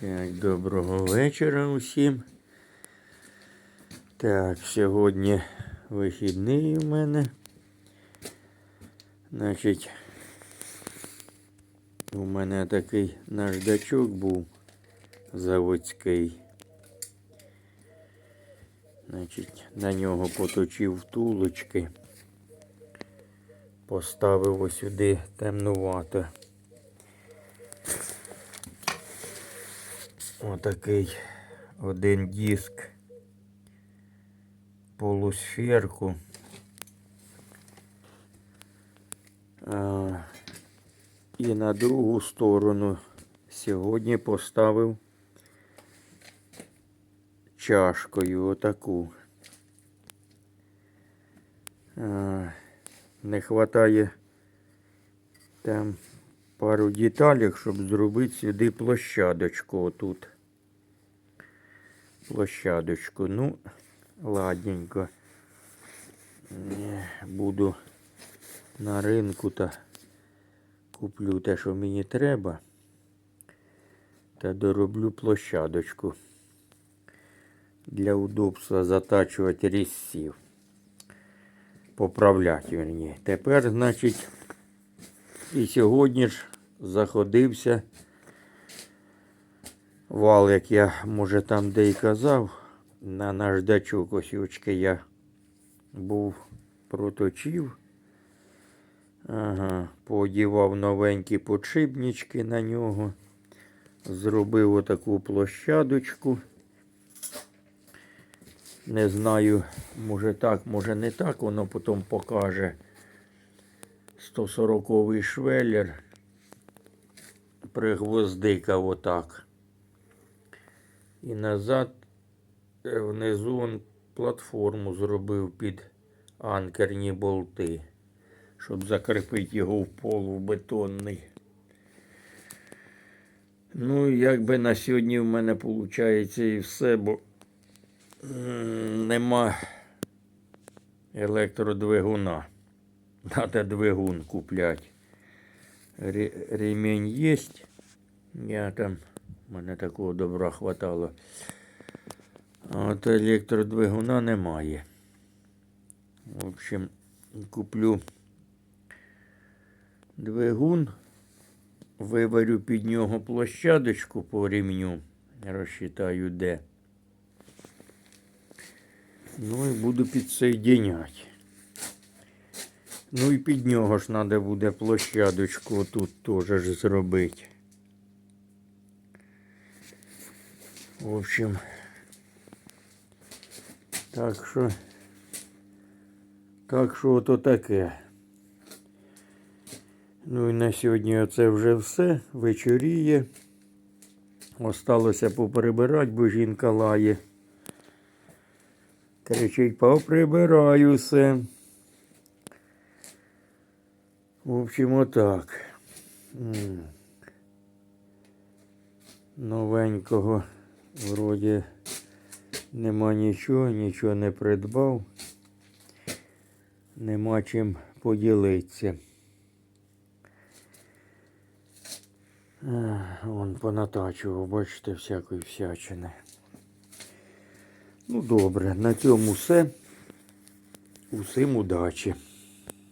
Так, доброго вечора усім. Так, сьогодні вихідний у мене. Значить, у мене такий наждачок був заводський. Значить, на нього поточив втулочки. Поставив сюди темнувато. Отакий один диск полусферку. А, і на другу сторону сьогодні поставив чашкою отаку. А, не вистачає там пару деталей, щоб зробити сюди площадочку отут. Площадочку. Ну, ладненько. Буду на ринку та куплю те, що мені треба. Та дороблю площадочку. Для удобства затачувати різців. Поправляти верні. Тепер, значить, і сьогодні ж заходився вал, як я, може, там де й казав, на наждачок ось очки я був проточив. Ага, подівав новенькі подшипнички на нього. Зробив отаку площадочку. Не знаю, може так, може не так, воно потім покаже. 140-й швеллер пригвоздикав отак. І назад е, внизу платформу зробив під анкерні болти, щоб закріпити його в полу в бетонний. Ну, якби на сьогодні в мене виходить і все, бо нема електродвигуна. Надо двигун куплять. Ре- Ремень есть. Я там, мене такого добра хватало. А от електродвигуна немає. В общем, куплю двигун, виварю під нього площадочку по ремню, розчитаю де. Ну і буду підсоєдиняти. Ну і під нього ж треба буде площадочку тут теж зробити. В общем, так що, так що ото таке. Ну і на сьогодні оце вже все. Вечоріє. Осталося поприбирати, бо жінка лає. Кричить, поприбираю все. В общем, отак. Новенького вроді нема нічого, нічого не придбав. Нема чим поділитися. Вон понатачував, бачите, всякої всячини. Ну добре, на цьому все. Усім удачі.